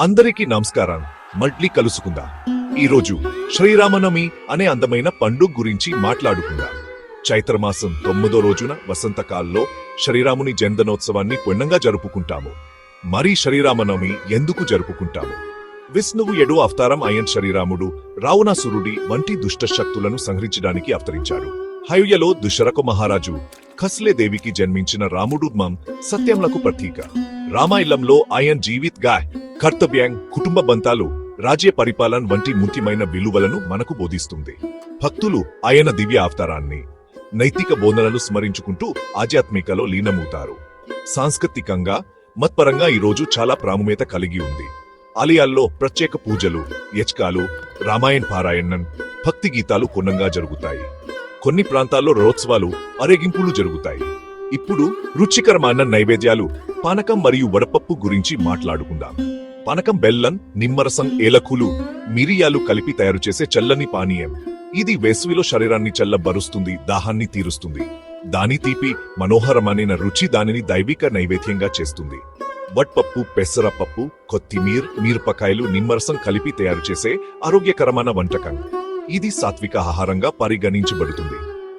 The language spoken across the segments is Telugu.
అందరికీ నమస్కారం మళ్ళీ కలుసుకుందాం. ఈరోజు శ్రీరామనవమి అనే అందమైన పండుగ గురించి మాట్లాడుకుందాం. చైత్రమాసం తొమ్మిదో రోజున వసంతకాలంలో శ్రీరాముని జన్మదినోత్సవాన్ని పుణ్యంగా జరుపుకుంటాము. మరి శ్రీరామనవమి ఎందుకు జరుపుకుంటాము? విష్ణువు ఎడు అవతారం అయిన శ్రీరాముడు రావణాసురుడి వంటి దుష్ట శక్తులను సంహరించడానికి అవతరించాడు. హయుయలో దుశరక మహారాజు ఖస్లే దేవికి జన్మించిన రాముడు మం సత్యంలకు ప్రతీక. రామాయణంలో ఆయన జీవిత్ గాయ్ కర్తవ్యం కుటుంబ బంధాలు రాజ్య పరిపాలన వంటి ముఖ్యమైన విలువలను మనకు బోధిస్తుంది. భక్తులు ఆయన దివ్య అవతారాన్ని నైతిక బోధనలు స్మరించుకుంటూ ఆధ్యాత్మికలో లీనమవుతారు. సాంస్కృతికంగా మత్పరంగా ఈ రోజు చాలా ప్రాముఖ్యత కలిగి ఉంది. ఆలయాల్లో ప్రత్యేక పూజలు యచకాలు రామాయణ పారాయణం భక్తి గీతాలు కొన్నంగా జరుగుతాయి. కొన్ని ప్రాంతాల్లో రోత్సవాలు అరేగింపులు జరుగుతాయి. ఇప్పుడు రుచికరమైన నైవేద్యాలు పానకం మరియు వడపప్పు గురించి మాట్లాడుకుందాం. పనకం బెల్లం నిమ్మరసం ఏలకులు మిరియాలు కలిపి తయారు చేసే చల్లని పానీయం. ఇది వేసవిలో శరీరాన్ని చల్లబరుస్తుంది దాహాన్ని తీరుస్తుంది. దాని తీపి మనోహరమైన రుచి దానిని దైవిక నైవేద్యంగా చేస్తుంది. వట్పప్పు పెసరపప్పు కొత్తిమీర్ మిరపకాయలు నిమ్మరసం కలిపి తయారు చేసే ఆరోగ్యకరమైన వంటకం. ఇది సాత్విక ఆహారంగా పరిగణించబడుతుంది.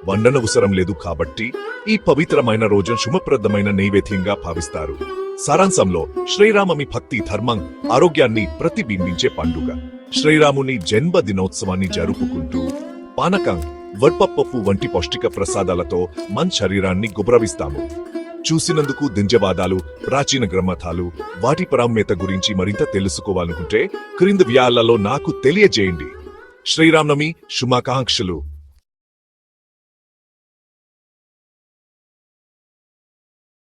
వండనవసరం లేదు కాబట్టి ఈ పవిత్రమైన రోజును శుభప్రదమైన నైవేద్యంగా భావిస్తారు. సారాంశంలో శ్రీరామమి భక్తి ధర్మం ఆరోగ్యాన్ని ప్రతిబింబించే పండుగ. శ్రీరాముని జన్మ దినోత్సవాన్ని జరుపుకుంటూ పానకం వడ్పప్పప్పు వంటి పౌష్టిక ప్రసాదాలతో మన శరీరాన్ని గుబ్రవిస్తాము. చూసినందుకు దింజవాదాలు ప్రాచీన గ్రంథాలు వాటి ప్రాముఖ్యత గురించి మరింత తెలుసుకోవాలనుకుంటే క్రింది వ్యాలలో నాకు తెలియజేయండి. శ్రీరామనమి శుభాకాంక్షలు.